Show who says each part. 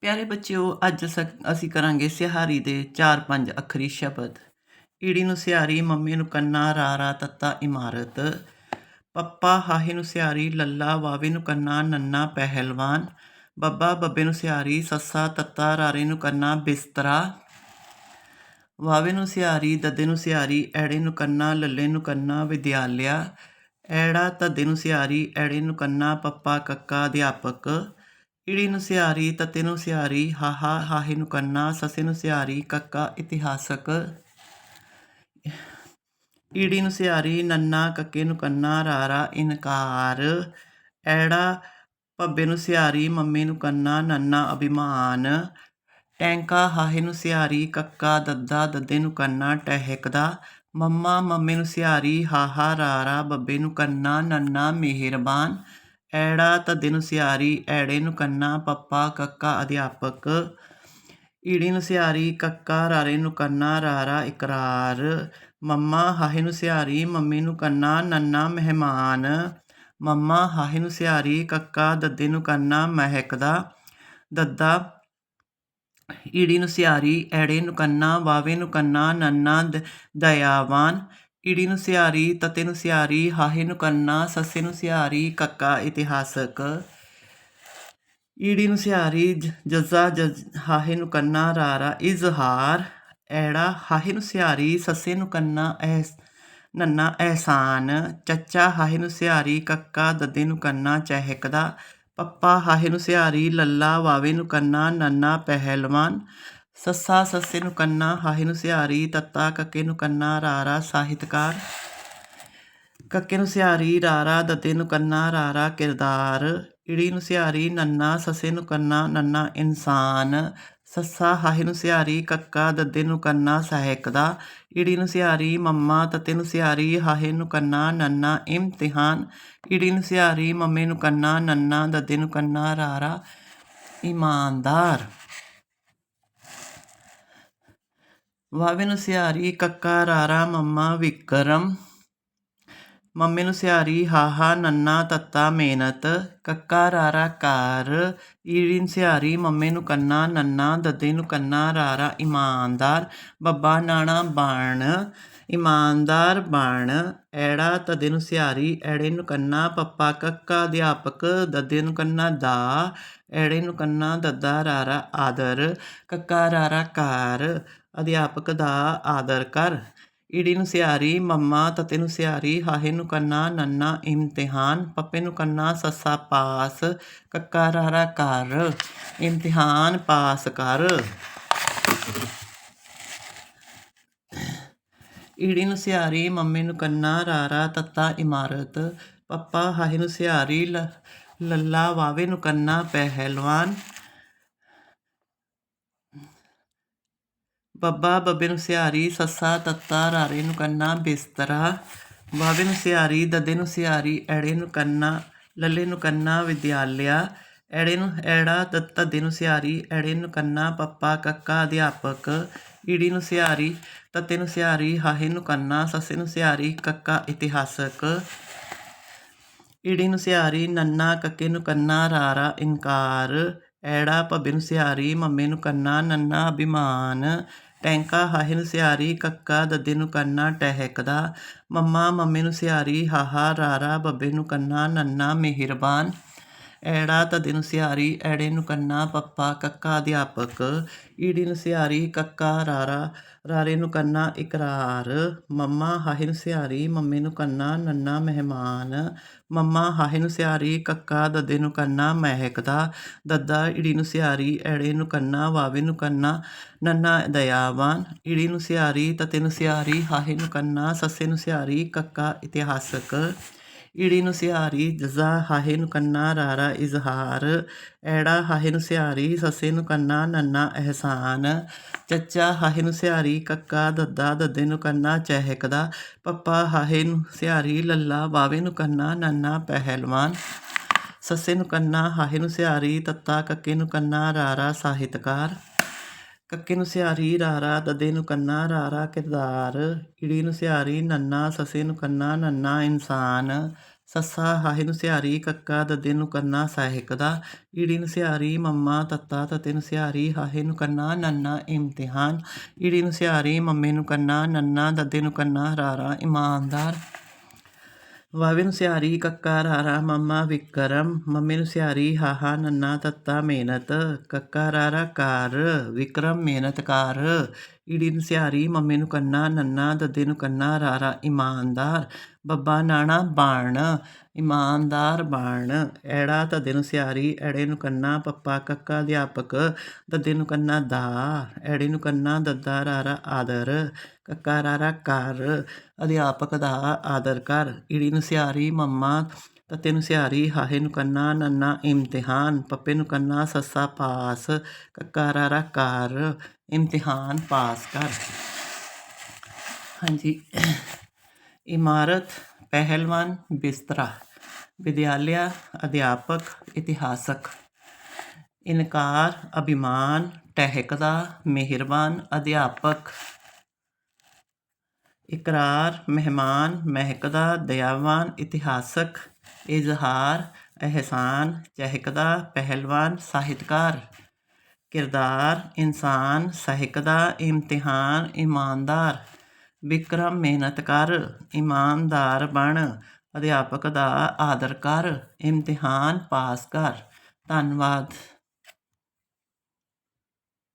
Speaker 1: ਪਿਆਰੇ ਬੱਚਿਓ, ਅੱਜ ਸ- ਅਸੀਂ ਕਰਾਂਗੇ ਸਿਹਾਰੀ ਦੇ 4-5 ਅੱਖਰੀ ਸ਼ਬਦ। ਈੜੀ ਨੂੰ ਸਿਹਾਰੀ, ਮੰਮੀ ਨੂੰ ਕੰਨਾ ਰਾਰਾ ਤੱਤਾ, ਇਮਾਰਤ। ਪੱਪਾ, ਹਾਹੇ ਨੂੰ ਸਿਹਾਰੀ, ਲੱਲਾ, ਵਾਵੇ ਨੂੰ ਕੰਨਾ, ਨੰਨਾ, ਪਹਿਲਵਾਨ। ਬੱਬਾ, ਬੱਬੇ ਨੂੰ ਸਿਹਾਰੀ, ਸੱਸਾ, ਤੱਤਾ, ਰਾਰੇ ਨੂੰ ਕੰਨਾ, ਬਿਸਤਰਾ। ਵਾਵੇ ਨੂੰ ਸਿਹਾਰੀ, ਦੱਦੇ ਨੂੰ ਸਿਹਾਰੀ, ਐੜੇ ਨੂੰ ਕੰਨਾ, ਲੱਲੇ ਨੂੰ ਕੰਨਾ, ਵਿਦਿਆਲਿਆ। ਐੜਾ ਤੱਦੇ ਨੂੰ ਸਿਹਾਰੀ, ਐੜੇ ਨੂੰ ਕੰਨਾ, ਪੱਪਾ, ਕੱਕਾ, ਅਧਿਆਪਕ। ਈੜੀ ਨੂੰ ਸਿਹਾਰੀ, ਤੱਤੇ ਨੂੰ ਸਿਹਾਰੀ, ਹਾਹਾ, ਹਾਹੇ ਨੂੰ ਕੰਨਾ, ਸੱਸੇ ਨੂੰ ਸਿਹਾਰੀ, ਕੱਕਾ, ਇਤਿਹਾਸਕ। ਈੜੀ ਨੂੰ ਸਿਹਾਰੀ, ਨੰਨਾ, ਕੱਕੇ ਨੂੰ ਕੰਨਾ, ਰਾਰਾ, ਇਨਕਾਰ। ਐੜਾ ਪੱਬੇ ਨੂੰ ਸਿਹਾਰੀ, ਮੰਮੀ ਨੂੰ ਕੰਨਾ, ਨੰਨਾ, ਅਭਿਮਾਨ। ਟੈਂਕਾ, ਹਾਹੇ ਨੂੰ ਸਿਹਾਰੀ, ਕੱਕਾ, ਦੱਦਾ, ਦੱਦੇ ਨੂੰ ਕੰਨਾ, ਟਹਿਕਦਾ। ਮੰਮਾ, ਮੰਮੇ ਨੂੰ ਸਿਹਾਰੀ, ਹਾਹਾ, ਰਾਰਾ ਬੱਬੇ ਨੂੰ ਕੰਨਾ, ਨੰਨਾ, ਮਿਹਰਬਾਨ। ਐੜਾ ਤੱਦੇ ਨੂੰ ਸਿਆਰੀ, ਐੜੇ ਨੂੰ ਕੰਨਾ, ਪੱਪਾ, ਕੱਕਾ, ਅਧਿਆਪਕ। ਈੜੀ ਨੂੰ ਸਿਆਰੀ, ਕੱਕਾ, ਰਾਰੇ ਨੂੰ ਕੰਨਾ, ਰਾਰਾ, ਇਕਰਾਰ। ਮੰਮਾ, ਹਾਹੇ ਨੂੰ ਸਿਹਾਰੀ ਮੰਮੀ ਨੂੰ ਕੰਨਾ, ਨੰਨਾ, ਮਹਿਮਾਨ। ਮੰਮਾ, ਹਾਹੇ ਨੂੰ ਸਿਆਰੀ, ਕੱਕਾ, ਦੱਦੇ ਨੂੰ ਕੰਨਾ, ਮਹਿਕਦਾ। ਦੱਦਾ, ਈੜੀ ਨੂੰ ਸਿਆਰੀ, ਐੜੇ ਨੂੰ ਕੰਨਾ, ਵਾਵੇ ਨੂੰ ਕੰਨਾ, ਨੰਨਾ ਦਇਆਵਾਨ। ਈੜੀ ਨੂੰ ਸਿਹਾਰੀ, ਤਤੇ ਨੂੰ ਸਿਹਾਰੀ, ਹਾਹੇ ਨੂੰ ਕੰਨਾ, ਸੱਸੇ ਨੂੰ ਸਿਹਾਰੀ, ਕੱਕਾ, ਇਤਿਹਾਸਕ। ਈੜੀ ਨੂੰ ਸਿਹਾਰੀ, ਜ- ਜੱਜ਼ਾ, ਹਾਹੇ ਨੂੰ ਕੰਨਾ, ਰਾਰਾ, ਇਜ਼ਹਾਰ, ਐੜਾ, ਹਾਹੇ ਨੂੰ ਸਿਹਾਰੀ, ਸੱਸੇ ਨੂੰ ਕੰਨਾ, ਐਸ, ਨੰਨਾ, ਅਹਿਸਾਨ। ਚੱਚਾ, ਹਾਹੇ ਨੂੰ ਸਿਹਾਰੀ, ਕੱਕਾ, ਦੱਦੇ ਨੂੰ ਕੰਨਾ, ਚਹਿਕਦਾ। ਪੱਪਾ, ਹਾਹੇ ਨੂੰ ਸਿਹਾਰੀ, ਲੱਲਾ, ਵਾਵੇ ਨੂੰ ਕੰਨਾ, ਨੰਨਾ, ਪਹਿਲਵਾਨ। ਸੱਸਾ ਸੱਸੇ ਨੂੰ ਕੰਨਾ, ਹਾਹੇ ਨੂੰ ਸਿਹਾਰੀ, ਤੱਤਾ ਕੱਕੇ ਨੂੰ ਕੰਨਾ, ਰਾਰਾ ਸਾਹਿਤਕਾਰ। ਕੱਕੇ ਨੂੰ ਸਿਹਾਰੀ, ਰਾਰਾ ਦੱਦੇ ਨੂੰ ਕੰਨਾ, ਰਾਰਾ ਕਿਰਦਾਰ। ਈੜੀ ਨੂੰ ਸਿਹਾਰੀ, ਨੰਨਾ, ਸੱਸੇ ਨੂੰ ਕੰਨਾ, ਨੰਨਾ ਇਨਸਾਨ। ਸੱਸਾ, ਹਾਹੇ ਨੂੰ ਸਿਹਾਰੀ, ਕੱਕਾ ਦੱਦੇ ਨੂੰ ਕੰਨਾ ਸਹਾਇਕ ਦਾ ਈੜੀ ਨੂੰ ਸਿਹਾਰੀ, ਮੰਮਾ, ਤਤੇ ਨੂੰ ਸਿਹਾਰੀ, ਹਾਹੇ ਨੂੰ ਕੰਨਾ, ਨੰਨਾ ਇਮਤਿਹਾਨ ਈੜੀ ਨੂੰ ਸਿਹਾਰੀ, ਮੰਮੇ ਨੂੰ ਕੰਨਾ, ਨੰਨਾ ਦੱਦੇ ਨੂੰ ਕੰਨਾ, ਰਾਰਾ ਇਮਾਨਦਾਰ। ਵਾਵੇ ਨੂੰ ਸਿਹਾਰੀ ਕੱਕਾ, ਰਾਰਾ, ਮੰਮਾ, ਵਿਕਰਮ। ਮੰਮੇ ਨੂੰ ਸਿਹਾਰੀ, ਹਾਹਾ, ਨੰਨਾ, ਤੱਤਾ, ਮਿਹਨਤ। ਕੱਕਾ, ਰਾਰਾ ਕਾਰ ਈੜੀ ਨੂੰ ਸਿਹਾਰੀ, ਮੰਮੀ ਨੂੰ ਕੰਨਾ, ਨੰਨਾ, ਦੱਦੇ ਨੂੰ ਕੰਨਾ, ਰਾਰਾ, ਇਮਾਨਦਾਰ। ਬੱਬਾ, ਨਾਣਾ, ਬਾਣ। ਇਮਾਨਦਾਰ, ਬਾਣ। ਐੜਾ, ਤਦੇ ਨੂੰ ਸਿਹਾਰੀ, ਐੜੇ ਨੂੰ ਕੰਨਾ, ਪੱਪਾ, ਕੱਕਾ, ਅਧਿਆਪਕ। ਦੱਦੇ ਨੂੰ ਕੰਨਾ, ਦਾ। ਐੜੇ ਨੂੰ ਕੰਨਾ, ਦੱਦਾ, ਰਾਰਾ, ਆਦਰ। ਕੱਕਾ, ਰਾਰਾ ਕਾਰ ਅਧਿਆਪਕ ਦਾ ਆਦਰ ਕਰ। ਈੜੀ ਨੂੰ ਸਿਆਰੀ, ਮੰਮਾ, ਤਤੇ ਨੂੰ ਸਿਆਰੀ, ਹਾਹੇ ਨੂੰ ਕੰਨਾ, ਨੰਨਾ, ਇਮਤਿਹਾਨ, ਪੱਪੇ ਨੂੰ ਕੰਨਾ, ਸੱਸਾ ਪਾਸ, ਕੱਕਾ ਰਾਰਾ ਕਰ। ਇਮਤਿਹਾਨ ਪਾਸ ਕਰ। ਈੜੀ ਨੂੰ ਸਿਆਰੀ, ਮੰਮੇ ਨੂੰ ਕੰਨਾ, ਰਾਰਾ, ਤੱਤਾ, ਇਮਾਰਤ, ਪੱਪਾ, ਹਾਹੇ ਨੂੰ ਸਿਆਰੀ ਲੱਲਾ ਵਾਵੇ ਨੂੰ ਕੰਨਾ, ਪਹਿਲਵਾਨ। ਬੱਬਾ, ਬੱਬੇ ਨੂੰ ਸਿਹਾਰੀ, ਸੱਸਾ, ਤੱਤਾ, ਰਾਰੇ ਨੂੰ ਕੰਨਾ, ਬਿਸਤਰਾ ਵਾਵੇ ਨੂੰ ਸਿਹਾਰੀ, ਦਦੇ ਨੂੰ ਸਿਹਾਰੀ, ਐੜੇ ਨੂੰ ਕੰਨਾ, ਲੱਲੇ ਨੂੰ ਕੰਨਾ, ਵਿਦਿਆਲਿਆ, ਐੜੇ ਨੂੰ ਐੜਾ, ਤ- ਤੱਦੇ ਨੂੰ ਸਿਹਾਰੀ, ਐੜੇ ਨੂੰ ਕੰਨਾ, ਪੱਪਾ, ਕੱਕਾ, ਅਧਿਆਪਕ, ਈੜੀ ਨੂੰ ਸਿਹਾਰੀ, ਤੱਤੇ ਨੂੰ ਸਿਹਾਰੀ, ਹਾਹੇ ਨੂੰ ਕੰਨਾ, ਸੱਸੇ ਨੂੰ ਸਿਹਾਰੀ, ਕੱਕਾ, ਇਤਿਹਾਸਕ, ਈੜੀ ਨੂੰ ਸਿਹਾਰੀ, ਨੰਨਾ, ਕੱਕੇ ਨੂੰ ਕੰਨਾ, ਰਾਰਾ, ਇਨਕਾਰ, ਐੜਾ, ਭੱਬੇ ਨੂੰ ਸਿਹਾਰੀ, ਮੰਮੇ ਨੂੰ ਕੰਨਾ, ਨੰਨਾ, ਅਭਿਮਾਨ ਟੈਂਕਾ ਹਾਹੇ ਨੂੰ ਸਿਹਾਰੀ, ਕੱਕਾ ਦੱਦੇ ਨੂੰ ਕੰਨਾ ਟਹਿਕਦਾ, ਮੰਮਾ ਮੰਮੇ ਨੂੰ ਸਿਹਾਰੀ, ਹਾਹਾ ਰਾਰਾ ਬੱਬੇ ਨੂੰ ਕੰਨਾ, ਨੰਨਾ ਮਿਹਰਬਾਨ। ਐੜਾ ਤਦੇ ਨੂੰ ਸਿਹਾਰੀ, ਐੜੇ ਨੂੰ ਕੰਨਾ ਪੱਪਾ, ਕੱਕਾ ਅਧਿਆਪਕ, ਈੜੀ ਨੂੰ ਸਿਹਾਰੀ, ਕੱਕਾ, ਰਾਰਾ, ਰਾਰੇ ਨੂੰ ਕੰਨਾ ਇਕਰਾਰ, ਮੰਮਾ ਹਾਹੇ ਨੂੰ ਸਿਹਾਰੀ, ਮੰਮੇ ਨੂੰ ਕੰਨਾ ਨੰਨਾ ਮਹਿਮਾਨ, ਮੰਮਾ ਹਾਹੇ ਨੂੰ ਸਿਹਾਰੀ, ਕੱਕਾ ਦਦੇ ਨੂੰ ਕੰਨਾ ਮਹਿਕਦਾ, ਦੱਦਾ ਈੜੀ ਨੂੰ ਸਿਹਾਰੀ, ਐੜੇ ਨੂੰ ਕੰਨਾ ਵਾਵੇ ਨੂੰ ਕੰਨਾ ਨੰਨਾ ਦਇਆਵਾਨ, ਈੜੀ ਨੂੰ ਸਿਹਾਰੀ, ਤਤੇ ਨੂੰ ਸਿਹਾਰੀ, ਹਾਹੇ ਨੂੰ ਕੰਨਾ ਸੱਸੇ ਨੂੰ ਸਿਹਾਰੀ, ਕੱਕਾ ਇਤਿਹਾਸਕ। ਈੜੀ ਨੂੰ ਸਿਹਾਰੀ ਜਜ਼ਾ ਹਾਹੇ ਨੂੰ ਕੰਨਾ, ਰਾਰਾ ਇਜ਼ਹਾਰ, ਐੜਾ ਹਾਹੇ ਨੂੰ ਸਿਹਾਰੀ, ਸੱਸੇ ਨੂੰ ਕੰਨਾ, ਨੰਨਾ ਅਹਿਸਾਨ, ਚੱਚਾ ਹਾਹੇ ਨੂੰ ਸਿਹਾਰੀ, ਕੱਕਾ, ਦੱਦਾ, ਦੱਦੇ ਨੂੰ ਕੰਨਾ, ਚਹਿਕਦਾ, ਪੱਪਾ ਹਾਹੇ ਨੂੰ ਸਿਹਾਰੀ, ਲੱਲਾ ਬਾਵੇ ਨੂੰ ਕੰਨਾ, ਨੰਨਾ ਪਹਿਲਵਾਨ, ਸੱਸੇ ਨੂੰ ਕੰਨਾ, ਹਾਹੇ ਨੂੰ ਸਿਹਾਰੀ, ਤੱਤਾ ਕੱਕੇ ਨੂੰ ਕੰਨਾ, ਰਾਰਾ ਸਾਹਿਤਕਾਰ। ਕੱਕੇ ਨੂੰ ਸਿਹਾਰੀ ਰਾਰਾ, ਦੱਦੇ ਨੂੰ ਕੰਨਾ ਰਾਰਾ ਕਿਰਦਾਰ ਈੜੀ ਨੂੰ ਸਿਹਾਰੀ ਨੰਨਾ, ਸੱਸੇ ਨੂੰ ਕੰਨਾ ਨੰਨਾ ਇਨਸਾਨ, ਸੱਸਾ ਹਾਹੇ ਨੂੰ ਸਿਹਾਰੀ ਕੱਕਾ, ਦੱਦੇ ਨੂੰ ਕੰਨਾ ਸਹਾਇਕ ਦਾ ਈੜੀ ਨੂੰ ਸਿਹਾਰੀ ਮੰਮਾ ਤੱਤਾ, ਤਤੇ ਨੂੰ ਸਿਹਾਰੀ ਹਾਹੇ ਨੂੰ ਕੰਨਾ ਨੰਨਾ ਇਮਤਿਹਾਨ ਈੜੀ ਨੂੰ ਸਿਹਾਰੀ ਮੰਮੇ ਨੂੰ ਕੰਨਾ ਨੰਨਾ, ਦੱਦੇ ਨੂੰ ਕੰਨਾ ਰਾਰਾ ਇਮਾਨਦਾਰ। ਵਾਵੇ ਨੂੰ ਸਿਹਾਰੀ ਕੱਕਾ ਰਾਰਾ, ਮੰਮਾ ਵਿਕਰਮ। ਮੰਮੀ ਨੂੰ ਸਿਹਾਰੀ ਹਾਹਾ, ਨੰਨਾ, ਤੱਤਾ, ਮਿਹਨਤ। ਕੱਕਾ ਰਾਰਾ, ਕਾਰ। ਵਿਕਰਮ, ਮਿਹਨਤਕਾਰ। ਈੜੀ ਨੂੰ ਸਿਹਾਰੀ ਨੂੰ ਕੰਨਾ, ਨੰਨਾ, ਦੱਦੇ ਨੂੰ ਕੰਨਾ, ਰਾਰਾ, ਇਮਾਨਦਾਰ, ਬੱਬਾ, ਨਾਣਾ, ਬਾਣ, ਇਮਾਨਦਾਰ, ਬਾਣ। ਐੜਾ ਤਦੇ ਨੂੰ ਸਿਆਰੀ ਐੜੇ ਨੂੰ ਕੰਨਾ, ਪੱਪਾ, ਕੱਕਾ, ਅਧਿਆਪਕ, ਦੱਦੇ ਨੂੰ ਕੰਨਾ ਦਾ ਐੜੇ ਨੂੰ ਕੰਨਾ, ਦੱਦਾ, ਰਾਰਾ, ਆਦਰ, ਕੱਕਾ, ਰਾਰਾ ਕਰ ਅਧਿਆਪਕ ਦਾ ਆਦਰ ਕਰ ਈੜੀ ਨੂੰ ਸਿਹਾਰੀ, ਮੰਮਾ ਤਤੇ ਨੂੰ ਸਿਹਾਰੀ, ਹਾਹੇ ਨੂੰ ਕੰਨਾ, ਨੰਨਾ, ਇਮਤਿਹਾਨ, ਪੱਪੇ ਨੂੰ ਕੰਨਾ, ਸੱਸਾ ਪਾਸ, ਕੱਕਾ ਰਾਰਾ ਕਰ ਇਮਤਿਹਾਨ ਪਾਸ ਕਰ। ਹਾਂਜੀ, ਇਮਾਰਤ, ਪਹਿਲਵਾਨ, ਬਿਸਤਰਾ, ਵਿਦਿਆਲਿਆ, ਅਧਿਆਪਕ, ਇਤਿਹਾਸਕ। ਇਨਕਾਰ, ਅਭਿਮਾਨ, ਟਹਿਕਦਾ, ਮਿਹਰਬਾਨ, ਅਧਿਆਪਕ। ਇਕਰਾਰ, ਮਹਿਮਾਨ, ਮਹਿਕਦਾ, ਦਇਆਵਾਨ, ਇਤਿਹਾਸਕ, ਇਜ਼ਹਾਰ, ਅਹਿਸਾਨ, ਚਹਿਕਦਾ, ਪਹਿਲਵਾਨ, ਸਾਹਿਤਕਾਰ, ਕਿਰਦਾਰ, ਇਨਸਾਨ, ਸਹਿਕਦਾ, ਇਮਤਿਹਾਨ, ਇਮਾਨਦਾਰ ਵਿਕਰਮ ਮਿਹਨਤ ਕਰ ਇਮਾਨਦਾਰ ਬਣ, ਅਧਿਆਪਕ ਦਾ ਆਦਰ ਕਰ ਇਮਤਿਹਾਨ ਪਾਸ ਕਰ ਧੰਨਵਾਦ।